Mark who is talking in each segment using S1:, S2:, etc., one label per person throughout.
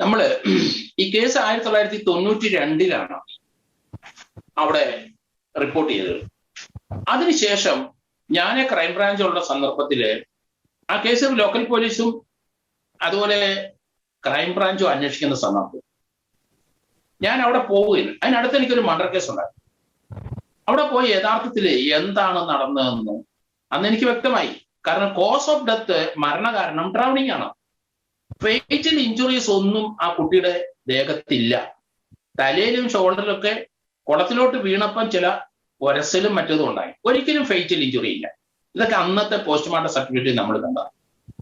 S1: നമ്മൾ ഈ കേസ് ആയിരത്തി തൊള്ളായിരത്തി തൊണ്ണൂറ്റി രണ്ടിലാണ് അവിടെ റിപ്പോർട്ട് ചെയ്തത്. അതിനുശേഷം ഞാൻ ക്രൈംബ്രാഞ്ചുള്ള സന്ദർഭത്തിൽ ആ കേസ് ലോക്കൽ പോലീസും അതുപോലെ ക്രൈംബ്രാഞ്ചും അന്വേഷിക്കുന്ന സന്ദർഭം ഞാൻ അവിടെ പോവുകയില്ല അതിനടുത്ത് എനിക്കൊരു മർഡർ കേസ് ഉണ്ടായിരുന്നു. അവിടെ പോയി യഥാർത്ഥത്തിൽ എന്താണ് നടന്നതെന്ന് അന്ന് എനിക്ക് വ്യക്തമായി. കാരണം കോസ് ഓഫ് ഡെത്ത് മരണകാരണം ഡ്രൗണിംഗ് ആണ്. ഫേറ്റൽ ഇഞ്ചുറീസ് ഒന്നും ആ കുട്ടിയുടെ ദേഹത്തില്ല. തലയിലും ഷോൾഡറിലും ഒക്കെ കുളത്തിലോട്ട് വീണപ്പം ചില ഒരസലും മറ്റതും ഉണ്ടായി. ഒരിക്കലും ഫേറ്റൽ ഇഞ്ചുറി ഇല്ല. ഇതൊക്കെ അന്നത്തെ പോസ്റ്റ്മോർട്ടം സർട്ടിഫിക്കറ്റ് നമ്മൾ കണ്ടത്.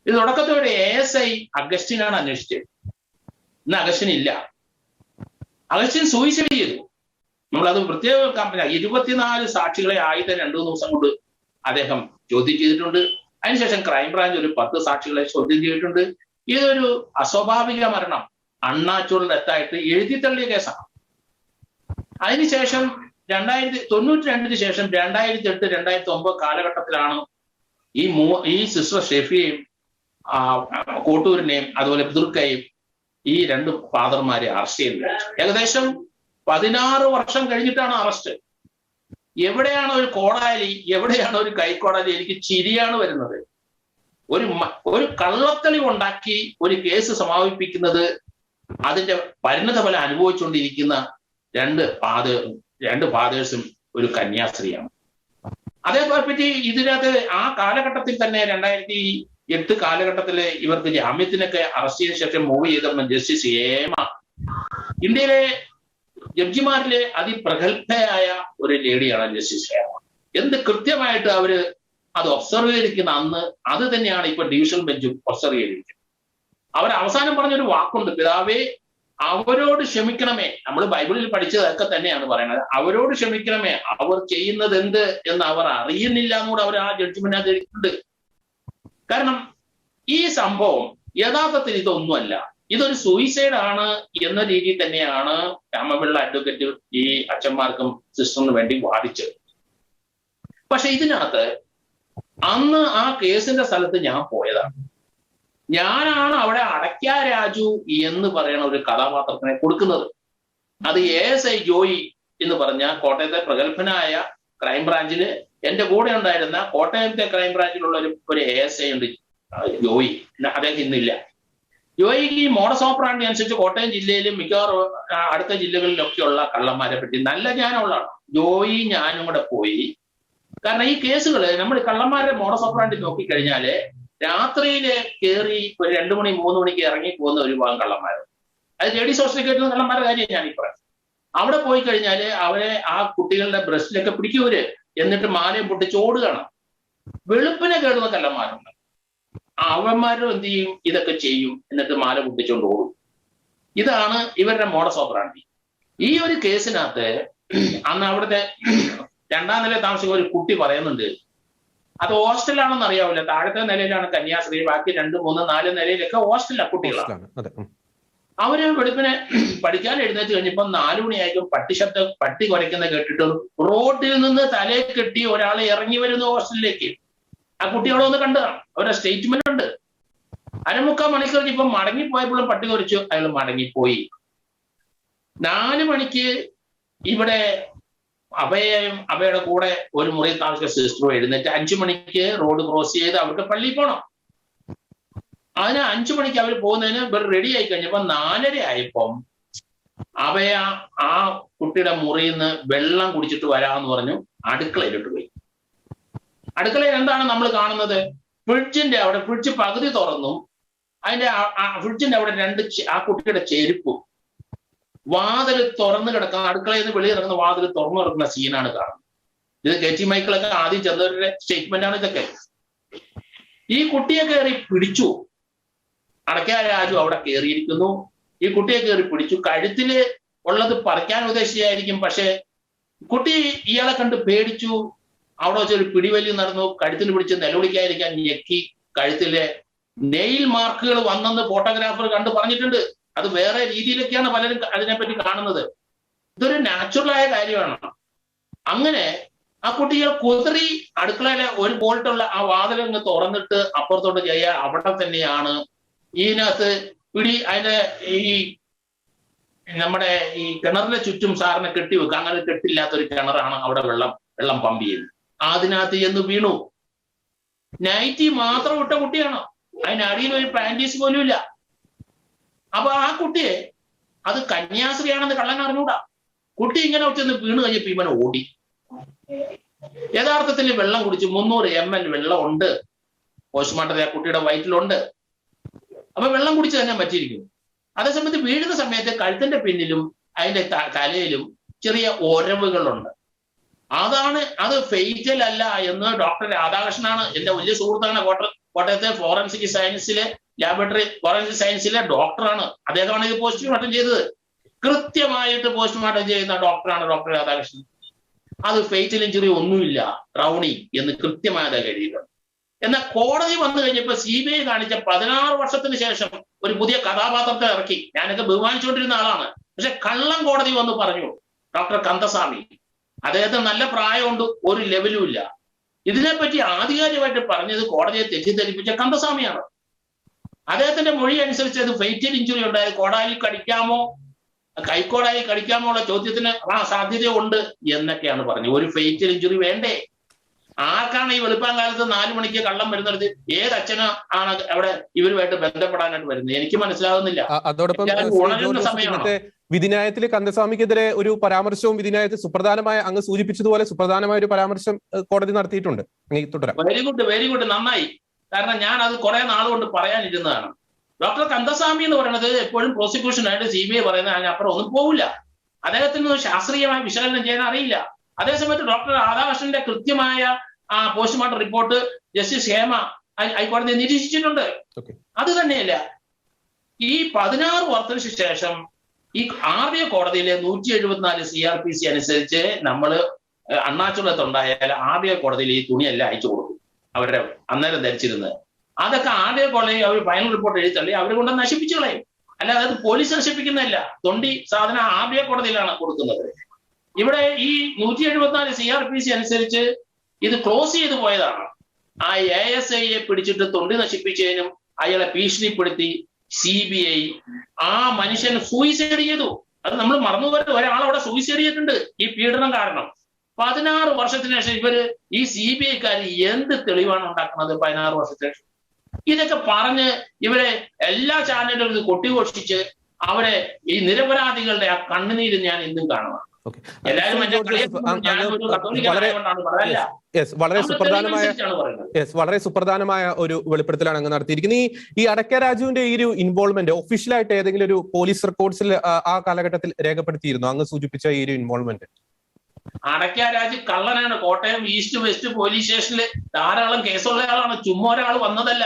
S1: ഇത് തുടക്കത്തോടെ എ എസ് ഐ അഗസ്റ്റിനാണ് അന്വേഷിച്ചത്. ഇന്ന് അഗസ്റ്റിൻ ഇല്ല. അഗസ്റ്റിൻ സൂയിസൈഡ് ചെയ്തു. നമ്മളത് പ്രത്യേക കമ്പനി ഇരുപത്തിനാല് സാക്ഷികളെ ആദ്യത്തെ രണ്ടു മൂന്ന് ദിവസം കൊണ്ട് അദ്ദേഹം ചോദ്യം ചെയ്തിട്ടുണ്ട്. അതിനുശേഷം ക്രൈംബ്രാഞ്ച് ഒരു പത്ത് സാക്ഷികളെ ചോദ്യം ചെയ്തിട്ടുണ്ട്. ഇതൊരു അസ്വാഭാവിക മരണം. അണ്ണാച്ചുറൽ ഡെത്തായിട്ട് എഴുതി തള്ളിയ കേസാണ്. അതിനുശേഷം രണ്ടായിരത്തി തൊണ്ണൂറ്റി രണ്ടിന് ശേഷം രണ്ടായിരത്തി എട്ട് രണ്ടായിരത്തി ഒമ്പത് കാലഘട്ടത്തിലാണ് ഈ മൂ ഈ സിസ്റ്റർ ഷെഫിയെയും കോട്ടൂരിനെയും അതുപോലെ പിതൃക്കയും ഈ രണ്ട് ഫാദർമാരെ അറസ്റ്റ് ചെയ്യുന്നത് ഏകദേശം പതിനാറ് വർഷം കഴിഞ്ഞിട്ടാണ് അറസ്റ്റ്. എവിടെയാണ് ഒരു കോടാലി എവിടെയാണ് ഒരു കൈക്കോടാലി എനിക്ക് ചിരിയാണ് വരുന്നത്? ഒരു ഒരു കള്ളത്തളി ഉണ്ടാക്കി ഒരു കേസ് സമാപിപ്പിക്കുന്നത് അതിന്റെ പരിണിത ഫലം അനുഭവിച്ചുകൊണ്ടിരിക്കുന്ന രണ്ട് പാത രണ്ട് ഫാദേഴ്സും ഒരു കന്യാസ്ത്രീയാണ്. അതേപോലെ പറ്റി ഇതിനകത്ത് ആ കാലഘട്ടത്തിൽ തന്നെ രണ്ടായിരത്തി എട്ട് കാലഘട്ടത്തിൽ ഇവർക്ക് ജാമ്യത്തിനൊക്കെ അറസ്റ്റ് ചെയ്ത ശേഷം മൂവ് ചെയ്ത ജസ്റ്റിസ് ഏമ ഇന്ത്യയിലെ ജഡ്ജിമാരിലെ അതിപ്രഗത്ഭയായ ഒരു ലേഡിയാണ് ജസ്റ്റിസ് ഹേമ എന്ത് കൃത്യമായിട്ട് അവർ അത് ഒബ്സർവ് ചെയ്തിരിക്കുന്ന അന്ന് അത് തന്നെയാണ് ഇപ്പൊ ഡിവിഷൻ ബെഞ്ചും ഒബ്സർവ് ചെയ്തിരിക്കുന്നത്. അവർ അവസാനം പറഞ്ഞൊരു വാക്കുണ്ട് പിതാവേ അവരോട് ക്ഷമിക്കണമേ. നമ്മൾ ബൈബിളിൽ പഠിച്ചതൊക്കെ തന്നെയാണ് പറയുന്നത്. അവരോട് ക്ഷമിക്കണമേ അവർ ചെയ്യുന്നത് എന്ത് എന്ന് അവർ അറിയുന്നില്ല എന്നുകൂടെ അവർ ആ ജഡ്ജ്മെന്റ് കാരണം ഈ സംഭവം യഥാർത്ഥത്തിൽ ഇതൊന്നുമല്ല. ഇതൊരു സൂയിസൈഡ് ആണ് എന്ന രീതിയിൽ തന്നെയാണ് രാമപിള്ള അഡ്വക്കേറ്റ് ഈ അച്ഛന്മാർക്കും സിസ്റ്ററിന് വേണ്ടി വാദിച്ചത്. പക്ഷെ ഇതിനകത്ത് അന്ന് ആ കേസിന്റെ സ്ഥലത്ത് ഞാൻ പോയതാണ്. ഞാനാണ് അവിടെ അടയ്ക്ക രാജു എന്ന് പറയുന്ന ഒരു കഥാപാത്രത്തിനെ കൊടുക്കുന്നത്. അത് എ എസ് ഐ ജോയി എന്ന് പറഞ്ഞ കോട്ടയത്തെ പ്രഗത്ഭനായ ക്രൈംബ്രാഞ്ചിൽ എന്റെ കൂടെ ഉണ്ടായിരുന്ന കോട്ടയത്തെ ക്രൈംബ്രാഞ്ചിലുള്ള ഒരു ഒരു എ എസ് ഐ ഉണ്ട് ജോയി. അദ്ദേഹം ഇന്നില്ല. ജോയിക്ക് ഈ മോഡസ് ഓപ്പറാണ്ടി അനുസരിച്ച് കോട്ടയം ജില്ലയിലും മിക്കവാറും അടുത്ത ജില്ലകളിലൊക്കെയുള്ള കള്ളന്മാരെ പറ്റി നല്ല ജ്ഞാനമുള്ളതാണ്. ജോയി ഞാനും കൂടെ പോയി കാരണം ഈ കേസുകൾ നമ്മൾ കള്ളന്മാരുടെ മോഡസ് ഓപ്പറാണ്ടി നോക്കിക്കഴിഞ്ഞാൽ രാത്രിയിൽ കയറി ഒരു രണ്ടു മണി മൂന്ന് മണിക്ക് ഇറങ്ങി പോകുന്ന ഒരു ഭാഗം കള്ളന്മാർ അത് ലേഡീസ് സോഷ്യൽ കള്ളന്മാരുടെ കാര്യം ഞാൻ ഈ അവിടെ പോയി കഴിഞ്ഞാൽ അവരെ ആ കുട്ടികളുടെ ബ്രസ്റ്റിലൊക്കെ പിടിക്കൂര് എന്നിട്ട് മാലയും പൊട്ടിച്ച് ഓടുകയാണ്. വെളുപ്പിനെ കേടുന്ന കള്ളന്മാരുണ്ട്. അവന്മാരും എന്ത് ചെയ്യും? ഇതൊക്കെ ചെയ്യും. എന്നിട്ട് മാല പൊട്ടിച്ചുകൊണ്ട് ഓടും. ഇതാണ് ഇവരുടെ മോഡസ് ഓപ്പറാണ്ടി ഈ ഒരു കേസിനകത്ത് അന്ന് അവിടുത്തെ രണ്ടാം നില താമസിക്കുന്ന ഒരു കുട്ടി പറയുന്നുണ്ട് അത് ഹോസ്റ്റലാണെന്ന് അറിയാവില്ല താഴത്തെ നിലയിലാണ് കന്യാസ്ത്രീ ബാക്കി രണ്ട് മൂന്ന് നാല് നിലയിലൊക്കെ ഹോസ്റ്റലാണ്. കുട്ടികളാണ് അവർ വെളുപ്പിനെ പഠിക്കാൻ എഴുന്നേറ്റ് കഴിഞ്ഞപ്പോ നാലു മണിയായിരിക്കും പട്ടി ശബ്ദം പട്ടി കുരയ്ക്കുന്ന കേട്ടിട്ട് റോഡിൽ നിന്ന് തലയെ കെട്ടി ഒരാളെ ഇറങ്ങി വരുന്ന ഹോസ്റ്റലിലേക്ക്. ആ കുട്ടികളെ ഒന്ന് കണ്ടതാണ് അവരുടെ സ്റ്റേറ്റ്മെന്റ് ഉണ്ട്. അരമുക്കാൽ മണിക്കൂർ ഇപ്പൊ മടങ്ങിപ്പോയപ്പോഴും പട്ടി കുറിച്ചു അയാൾ മടങ്ങിപ്പോയി. നാല് മണിക്ക് ഇവിടെ അഭയം അഭയുടെ കൂടെ ഒരു മുറി താമസിച്ച സിസ്റ്ററും എഴുന്നേറ്റ് അഞ്ചു മണിക്ക് റോഡ് ക്രോസ് ചെയ്ത് അവർക്ക് പള്ളിയിൽ പോകണം അതിന് അഞ്ചു മണിക്ക് അവർ പോകുന്നതിന് ഇവർ റെഡി ആയി കഴിഞ്ഞപ്പോ നാലര ആയപ്പം അഭയ ആ കുട്ടിയുടെ മുറിയിൽ നിന്ന് വെള്ളം കുടിച്ചിട്ട് വരാമെന്ന് പറഞ്ഞു അടുക്കളയിലിട്ട് പോയി. അടുക്കളയിൽ എന്താണ് നമ്മൾ കാണുന്നത്? ഫ്രിഡ്ജിന്റെ അവിടെ ഫ്രിഡ്ജ് പകുതി തുറന്നു അതിന്റെ ഫ്രിഡ്ജിന്റെ അവിടെ രണ്ട് ആ കുട്ടിയുടെ ചെരുപ്പും വാതിൽ തുറന്നു കിടക്കുന്ന അടുക്കളയിൽ നിന്ന് വെളിയിൽ ഇറങ്ങുന്ന വാതിൽ തുറന്നു കിടക്കുന്ന സീനാണ് കാണുന്നത്. ഇത് കെ ടി മൈക്കിളൊക്കെ ആദ്യം ചെന്നവരുടെ സ്റ്റേറ്റ്മെന്റ് ആണ് ഇതൊക്കെ. ഈ കുട്ടിയെ കയറി പിടിച്ചു. അടക്കാ രാജു അവിടെ കയറിയിരിക്കുന്നു. ഈ കുട്ടിയെ കയറി പിടിച്ചു. കഴുത്തിൽ ഉള്ളത് പറിക്കാൻ ഉദ്ദേശിച്ചായിരിക്കും പക്ഷേ കുട്ടി ഇയാളെ കണ്ട് പേടിച്ചു. അവിടെ വെച്ചൊരു പിടിവലി നടന്നു. കഴുത്തിൽ പിടിച്ച് നിലവിളിക്കാതിരിക്കാൻ ഞെക്കി കഴുത്തിലെ നെയിൽ മാർക്കുകൾ വന്നെന്ന് ഫോട്ടോഗ്രാഫർ കണ്ട് പറഞ്ഞിട്ടുണ്ട്. അത് വേറെ രീതിയിലൊക്കെയാണ് പലരും അതിനെപ്പറ്റി കാണുന്നത്. ഇതൊരു നാച്ചുറൽ ആയ കാര്യമാണ്. അങ്ങനെ ആ കുട്ടികൾ കുതിറി അടുക്കളയിലെ ഒരു ബോൾട്ടുള്ള ആ വാതിലങ്ങ് തുറന്നിട്ട് അപ്പുറത്തോട്ട് ചെയ്യാൻ അവിടെ തന്നെയാണ് ഇതിനകത്ത് പിടി അതിന്റെ ഈ നമ്മുടെ ഈ കിണറിന്റെ ചുറ്റും സാറിനെ കെട്ടി വെക്കുക അങ്ങനെ കെട്ടില്ലാത്ത ഒരു കിണറാണ് അവിടെ വെള്ളം വെള്ളം പമ്പ് ചെയ്യുന്നത് അതിനകത്ത് എന്ന് വീണു. നൈറ്റി മാത്രം ഇട്ട കുട്ടിയാണ്. അതിനടിയിൽ ഒരു പാന്റീസ് പോലും ഇല്ല അപ്പൊ ആ കുട്ടിയെ അത് കന്യാസ്ത്രീയാണെന്ന് കള്ളൻ അറിഞ്ഞൂടാ. കുട്ടി ഇങ്ങനെ ചെന്ന് വീണ് കഴിഞ്ഞപ്പോ ഇവൻ ഓടി. യഥാർത്ഥത്തിൽ വെള്ളം കുടിച്ച് മുന്നൂറ് എം എൽ വെള്ളം ഉണ്ട് പോസ്റ്റ്മോർട്ടത്തിൽ ആ കുട്ടിയുടെ വയറ്റിലുണ്ട്. അപ്പൊ വെള്ളം കുടിച്ച് തന്നെ പറ്റിയിരിക്കുന്നു. അതേസമയത്ത് വീഴുന്ന സമയത്ത് കഴുത്തിന്റെ പിന്നിലും അതിന്റെ തലയിലും ചെറിയ ഒരവുകളുണ്ട്. അതാണ് അത് ഫെയ്റ്റൽ അല്ല എന്ന് ഡോക്ടർ രാധാകൃഷ്ണനാണ് എന്റെ വലിയ സുഹൃത്താണ് കോട്ട- കോട്ടയത്തെ ഫോറൻസിക് സയൻസിലെ ലാബറട്ടറി ഫോറൻസിക് സയൻസിലെ ഡോക്ടറാണ് അദ്ദേഹമാണ് ഇത് പോസ്റ്റ്മോർട്ടം ചെയ്തത്. കൃത്യമായിട്ട് പോസ്റ്റ്മോർട്ടം ചെയ്യുന്ന ഡോക്ടറാണ് ഡോക്ടർ രാധാകൃഷ്ണൻ. അത് ഫെയ്റ്റൽ ഇഞ്ചുറി ഒന്നുമില്ല റൗണി എന്ന് കൃത്യമായി അദ്ദേഹം എഴുതിയിട്ടുണ്ട്. എന്നാൽ കോടതി വന്നു കഴിഞ്ഞപ്പോ സി ബി ഐ കാണിച്ച പതിനാറ് വർഷത്തിന് ശേഷം ഒരു പുതിയ കഥാപാത്രത്തെ ഇറക്കി. ഞാനൊക്കെ ബഹുമാനിച്ചുകൊണ്ടിരുന്ന ആളാണ്. പക്ഷെ കള്ളം കോടതി വന്ന് പറഞ്ഞു ഡോക്ടർ കന്തസ്വാമി അദ്ദേഹത്തിന് നല്ല പ്രായമുണ്ട് ഒരു ലെവലും ഇല്ല. ഇതിനെപ്പറ്റി ആധികാരികമായിട്ട് പറഞ്ഞത് കോടതിയെ തെറ്റിദ്ധരിപ്പിച്ച കന്തസ്വാമിയാണ്. അദ്ദേഹത്തിന്റെ മൊഴി അനുസരിച്ച് അത് ഫെയ്റ്റൽ ഇഞ്ചുറി ഉണ്ടായത് കോടാലി കടിക്കാമോ? കൈക്കോടായി കടിക്കാമോ ഉള്ള ചോദ്യത്തിന് ആ സാധ്യതയുണ്ട് എന്നൊക്കെയാണ് പറഞ്ഞത്. ഒരു ഫെയ്റ്റൽ ഇഞ്ചുറി വേണ്ടേ? ആർക്കാണ് ഈ വെളുപ്പാൻ കാലത്ത് നാലു മണിക്ക് കള്ളം വരുന്നത്? ഏത് അച്ഛന് ആണ് അവിടെ ഇവരുമായിട്ട് ബന്ധപ്പെടാനായിട്ട് വരുന്നത്? എനിക്ക് മനസ്സിലാകുന്നില്ല
S2: അതോടൊപ്പം
S1: സമയമാണ്.
S2: വിധിന്യായത്തിൽ കന്ദസ്വാമിക്കെതിരെ ഒരു പരാമർശവും വിധിന്യായത്തിൽ സുപ്രധാനമായ അങ്ങ് സൂചിപ്പിച്ചതുപോലെ സുപ്രധാനമായ ഒരു പരാമർശം കോടതി നടത്തിയിട്ടുണ്ട്.
S1: വെരി ഗുഡ് വെരി ഗുഡ് നന്നായി. കാരണം ഞാൻ അത് കുറെ നാളുകൊണ്ട് കൊണ്ട് പറയാനിരുന്നതാണ്. ഡോക്ടർ കന്തസ്വാമി എന്ന് പറയുന്നത് എപ്പോഴും പ്രോസിക്യൂഷനായിട്ട് സി ബി ഐ പറയുന്നത് അതിനപ്പുറം ഒന്നും പോകില്ല അദ്ദേഹത്തിന് ശാസ്ത്രീയമായി വിശകലനം ചെയ്യാൻ അറിയില്ല. അതേസമയത്ത് ഡോക്ടർ രാധാകൃഷ്ണന്റെ കൃത്യമായ ആ പോസ്റ്റ്മോർട്ടം റിപ്പോർട്ട് ജസ്റ്റിസ് ഹേമ ഹൈക്കോടതി നിരീക്ഷിച്ചിട്ടുണ്ട്. അത് തന്നെയല്ല. ഈ പതിനാറ് വർഷത്തിന് ശേഷം ഈ ആദ്യ കോടതിയിലെ നൂറ്റി എഴുപത്തിനാല് സി ആർ പി സി അനുസരിച്ച് നമ്മൾ അണ്ണാച്ചുള്ളത്തുണ്ടായാൽ ആദ്യ കോടതിയിൽ ഈ തുണിയെല്ലാം അയച്ചു കൊടുക്കും. അവരുടെ അന്നേരം ധരിച്ചിരുന്നത്. അതൊക്കെ ആദ്യ കോളേജ് അവർ ഫൈനൽ റിപ്പോർട്ട് എഴുതി അവരെ കൊണ്ട് നശിപ്പിച്ചു കളയും. അല്ലാതെ അത് പോലീസ് നശിപ്പിക്കുന്നതല്ല. തൊണ്ടി സാധനം ആദ്യ കോടതിയിലാണ് കൊടുക്കുന്നത്. ഇവിടെ ഈ നൂറ്റി എഴുപത്തിനാല് സി ആർ പി സി അനുസരിച്ച് ഇത് ക്ലോസ് ചെയ്തു പോയതാണ്. ആ എ എസ് ഐയെ പിടിച്ചിട്ട് തൊണ്ടി നശിപ്പിച്ചതിനും അയാളെ ഭീഷണിപ്പെടുത്തി സി ബി ഐ ആ മനുഷ്യൻ സൂയിസൈഡ് ചെയ്തു. അത് നമ്മൾ മറന്നുപോയത് ഒരാൾ അവിടെ സൂയിസൈഡ് ചെയ്തിട്ടുണ്ട്. ഈ പീഡനം കാരണം. പതിനാറ് വർഷത്തിന് ശേഷം ഇവർ ഈ സി ബി ഐക്കാർ എന്ത് തെളിവാണ് ഉണ്ടാക്കുന്നത് പതിനാറ് വർഷത്തിന് ശേഷം? ഇതൊക്കെ പറഞ്ഞ് ഇവരെ എല്ലാ ചാനലുകളും ഇത് കൊട്ടിഘോഷിച്ച് അവരെ ഈ നിരപരാധികളുടെ ആ കണ്ണുനീര് ഞാൻ ഇന്നും കാണുവാണ്.
S2: വളരെ സുപ്രധാനമായ യെസ് വളരെ സുപ്രധാനമായ ഒരു വെളിപ്പെടുത്തലാണ് അങ്ങ് നടത്തിയിരിക്കുന്നത്. ഈ ഈ അടക്ക രാജുവിന്റെ ഈ ഒരു ഇൻവോൾവ്മെന്റ് ഒഫീഷ്യലായിട്ട് ഏതെങ്കിലും ഒരു പോലീസ് റെക്കോർഡ്സിൽ ആ കാലഘട്ടത്തിൽ രേഖപ്പെടുത്തിയിരുന്നു? അങ്ങ് സൂചിപ്പിച്ച ഈ ഒരു ഇൻവോൾവ്മെന്റ്
S1: അടയ്ക്ക രാജ് കള്ളനാണ്. കോട്ടയം ഈസ്റ്റ് വെസ്റ്റ് പോലീസ് സ്റ്റേഷനിൽ ധാരാളം കേസുള്ള ആളാണ്. ചുമ്മാ ഒരാൾ വന്നതല്ല.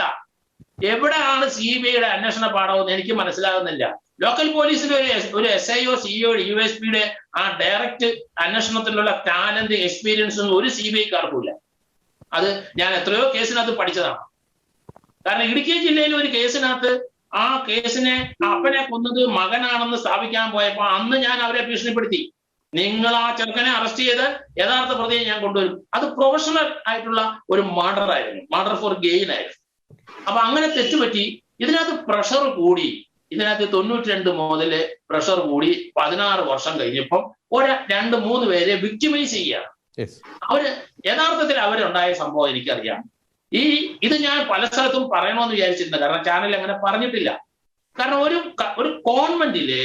S1: എവിടെയാണ് സി ബി ഐയുടെ അന്വേഷണ പാഠമെന്ന് എനിക്ക് മനസ്സിലാകുന്നില്ല. ലോക്കൽ പോലീസിന്റെ ഒരു ഒരു S I O CEO U S പിയുടെ ആ ഡയറക്റ്റ് അന്വേഷണത്തിലുള്ള ടാലന്റ് എക്സ്പീരിയൻസ് ഒന്നും ഒരു സി ബി ഐക്കാർക്കുമില്ല അത് ഞാൻ എത്രയോ കേസിനകത്ത് പഠിച്ചതാണ്. കാരണം ഇടുക്കി ജില്ലയിൽ ഒരു കേസിനകത്ത് ആ കേസിനെ അപ്പനെ കൊന്നത് മകനാണെന്ന് സ്ഥാപിക്കാൻ പോയപ്പോ അന്ന് ഞാൻ അവരെ ഭീഷണിപ്പെടുത്തി. നിങ്ങൾ ആ ചെറുക്കനെ അറസ്റ്റ് ചെയ്ത് യഥാർത്ഥ പ്രതിയെ ഞാൻ കൊണ്ടുവരും. അത് പ്രൊഫഷണൽ ആയിട്ടുള്ള ഒരു മർഡർ ആയിരുന്നു. മർഡർ ഫോർ ഗെയിൻ ആയിരുന്നു. അപ്പൊ അങ്ങനെ തെറ്റുപറ്റി ഇതിനകത്ത് പ്രഷർ കൂടി. ഇതിനകത്ത് തൊണ്ണൂറ്റി രണ്ട് മുതൽ പ്രഷർ കൂടി പതിനാറ് വർഷം കഴിഞ്ഞപ്പം ഒരു രണ്ട് മൂന്ന് പേരെ വിക്ടിമൈസ് ചെയ്യുക അവർ യഥാർത്ഥത്തിൽ അവരുണ്ടായ സംഭവം എനിക്കറിയാം. ഈ ഇത് ഞാൻ പല സ്ഥലത്തും പറയണമെന്ന് വിചാരിച്ചിരുന്നു. കാരണം ചാനൽ അങ്ങനെ പറഞ്ഞിട്ടില്ല. കാരണം ഒരു ഒരു കോൺവെന്റിലെ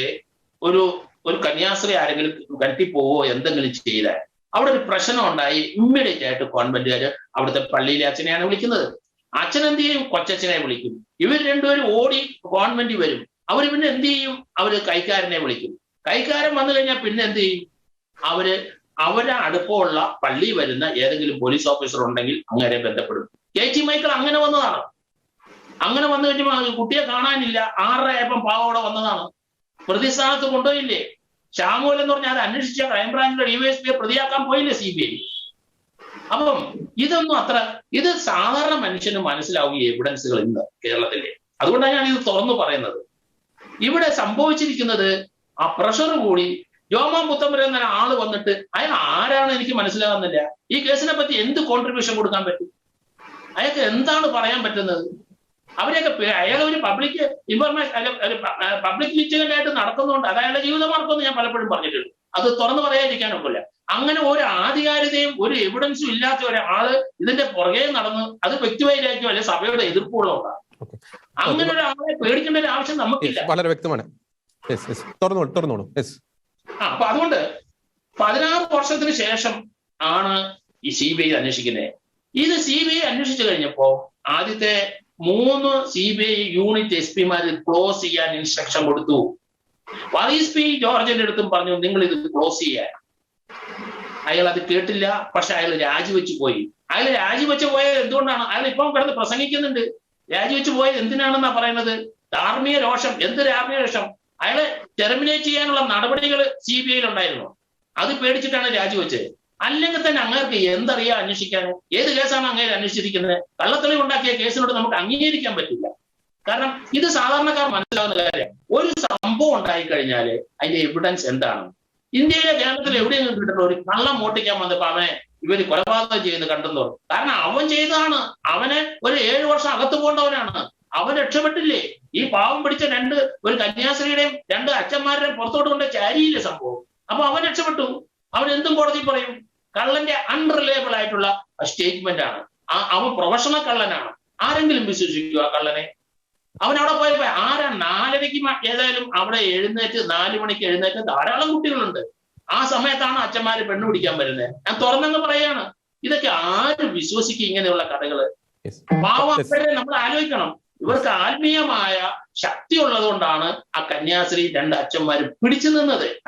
S1: ഒരു ഒരു കന്യാസ്ത്രീ ആരെങ്കിലും കട്ടിപ്പോവോ എന്തെങ്കിലും ചെയ്താൽ അവിടെ ഒരു പ്രശ്നം ഉണ്ടായി ഇമ്മീഡിയറ്റ് ആയിട്ട് കോൺവെന്റുകാര് അവിടുത്തെ പള്ളിയിലെ അച്ഛനെയാണ് വിളിക്കുന്നത്. അച്ഛൻ കൊച്ചച്ഛനെ വിളിക്കും. ഇവർ രണ്ടുപേരും ഓടി കോൺവെന്റിൽ വരും. അവർ പിന്നെ എന്ത് ചെയ്യും? അവർ കൈക്കാരനെ വിളിക്കും. കൈക്കാരൻ വന്നു കഴിഞ്ഞാൽ പിന്നെ എന്ത് ചെയ്യും? അവർ അവരെ അടുപ്പമുള്ള പള്ളി വരുന്ന ഏതെങ്കിലും പോലീസ് ഓഫീസർ ഉണ്ടെങ്കിൽ അങ്ങനെ ബന്ധപ്പെടും. ടി മൈക്കിൾ അങ്ങനെ വന്നതാണ്. അങ്ങനെ വന്നു കഴിഞ്ഞപ്പോൾ കുട്ടിയെ കാണാനില്ല. ആറര ആയപ്പം പാവോടെ വന്നതാണ്. പ്രതിസ്ഥാനത്ത് കൊണ്ടുപോയില്ലേ? ശ്യാമോൽ എന്ന് പറഞ്ഞാൽ അത് അന്വേഷിച്ച ക്രൈംബ്രാഞ്ചിലെ ഡിവൈഎസ്പിയെ പ്രതിയാക്കാൻ പോയില്ലേ സി ബി ഐ? അപ്പം ഇതൊന്നും അത്ര ഇത് സാധാരണ മനുഷ്യന് മനസ്സിലാവും ഈ എവിഡൻസുകൾ ഇന്ന് കേരളത്തിലെ. അതുകൊണ്ടാണ് ഞാൻ ഇത് തുറന്നു പറയുന്നത്. ഇവിടെ സംഭവിച്ചിരിക്കുന്നത് ആ പ്രഷർ കൂടി ജോമാ മുത്തമ്പര എന്ന ആൾ വന്നിട്ട് അയാൾ ആരാണ് എനിക്ക് മനസ്സിലാകുന്നില്ല ഈ കേസിനെ പറ്റി എന്ത് കോൺട്രിബ്യൂഷൻ കൊടുക്കാൻ പറ്റും? അയാൾക്ക് എന്താണ് പറയാൻ പറ്റുന്നത്? അവരെയൊക്കെ അയാൾ ഒരു പബ്ലിക് ഇൻഫർമേഷൻ പബ്ലിക് ആയിട്ട് നടക്കുന്നുണ്ട് അത് അയാളുടെ ജീവിതമാർക്കെന്ന് ഞാൻ പലപ്പോഴും പറഞ്ഞിട്ടുണ്ട്. അത് തുറന്നു പറയാതിരിക്കാൻ ഒക്കില്ല. അങ്ങനെ ഒരു ആധികാരികതയും ഒരു എവിഡൻസും ഇല്ലാത്ത ഒരാൾ ഇതിന്റെ പുറകെ നടന്ന് അത് വ്യക്തിപരമായിരിക്കും അല്ലെ സഭയുടെ
S2: Okay.
S1: അങ്ങനെ ഒരാളെ പേടിക്കേണ്ട ഒരു ആവശ്യം നമുക്കില്ല.
S2: വളരെ വ്യക്തമാണ്. തുറന്നോളൂ. തുറന്നോളൂ
S1: ആ അപ്പൊ അതുകൊണ്ട് പതിനാറ് വർഷത്തിന് ശേഷം ആണ് ഈ സി ബി ഐ അന്വേഷിക്കുന്നത്. ഇത് സി ബി ഐ അന്വേഷിച്ചു കഴിഞ്ഞപ്പോ ആദ്യത്തെ മൂന്ന് C B I unit S പിമാര് close ചെയ്യാൻ ഇൻസ്ട്രക്ഷൻ കൊടുത്തു. വൈസ് പി ജോർജിന്റെ അടുത്തും പറഞ്ഞു നിങ്ങൾ ഇത് ക്ലോസ് ചെയ്യാൻ അയാൾ അത് കേട്ടില്ല. പക്ഷെ അയാൾ രാജിവെച്ചു പോയി. അയാൾ രാജിവെച്ച് പോയത് എന്തുകൊണ്ടാണ്? അയാൾ ഇപ്പം കിടന്ന് പ്രസംഗിക്കുന്നുണ്ട്. രാജിവെച്ച് പോയത് എന്തിനാണെന്നാ പറയുന്നത്? ധാർമ്മിക രോഷം. എന്ത് ധാർമ്മിക രോഷം? അയാളെ ടെർമിനേറ്റ് ചെയ്യാനുള്ള നടപടികൾ സി ബി ഐയിൽ ഉണ്ടായിരുന്നു അത് പേടിച്ചിട്ടാണ് രാജിവെച്ചത്. അല്ലെങ്കിൽ തന്നെ അങ്ങേർക്ക് എന്തറിയാ അന്വേഷിക്കാൻ ഏത് കേസാണ് അങ്ങേര് അന്വേഷിച്ചിരിക്കുന്നത്? കള്ളത്തെളിവ് ഉണ്ടാക്കിയ കേസിനോട് നമുക്ക് അംഗീകരിക്കാൻ പറ്റില്ല. കാരണം ഇത് സാധാരണക്കാർ മനസ്സിലാവുന്ന കാര്യം. ഒരു സംഭവം ഉണ്ടായി കഴിഞ്ഞാൽ അതിന്റെ എവിഡൻസ് എന്താണ്? ഇന്ത്യയിലെ കേരളത്തിൽ എവിടെയെങ്കിലും കിട്ടുന്ന ഒരു കള്ളം മോട്ടിക്കാൻ വന്നപ്പോ അവനെ ഇവർ കൊലപാതകം ചെയ്യുന്നത് കണ്ടെന്നു. കാരണം അവൻ ചെയ്തതാണ്. അവനെ ഒരു ഏഴ് വർഷം അകത്ത് പോകേണ്ടവനാണ്. അവൻ രക്ഷപ്പെട്ടില്ലേ? ഈ പാവം പിടിച്ച രണ്ട് ഒരു കന്യാസ്ത്രീയുടെയും രണ്ട് അച്ഛന്മാരുടെയും പുറത്തോട്ട് കൊണ്ട് ചാരിയില്ലേ സംഭവം. അപ്പൊ അവൻ രക്ഷപ്പെട്ടു. അവൻ എന്തും കോടതി പറയും? കള്ളന്റെ അൺറിലയബിൾ ആയിട്ടുള്ള സ്റ്റേറ്റ്മെന്റ് ആണ്. ആ അവൻ പ്രൊഫഷണൽ കള്ളനാണ്. ആരെങ്കിലും വിശ്വസിക്കുക കള്ളനെ? അവൻ അവിടെ പോയപ്പോ ആരാ നാലരയ്ക്ക് ഏതായാലും അവിടെ എഴുന്നേറ്റ് നാലു മണിക്ക് എഴുന്നേറ്റ് ധാരാളം കുട്ടികളുണ്ട്. ആ സമയത്താണ് അച്ഛന്മാര് പെണ്ണ് പിടിക്കാൻ വരുന്നത്. ഞാൻ തുറന്നങ്ങ് പറയാണ് ഇതൊക്കെ ആര് വിശ്വസിക്കും ഇങ്ങനെയുള്ള കഥകൾ?
S2: യെസ്
S1: പാവം
S2: Yes.
S1: അവരെ നമ്മൾ ആലോചിക്കണം. ഇവർക്ക് ആത്മീയമായ ശക്തി ഉള്ളത് കൊണ്ടാണ് ആ കന്യാസ്ത്രീ രണ്ട് അച്ഛന്മാരും പിടിച്ചു നിന്നത്.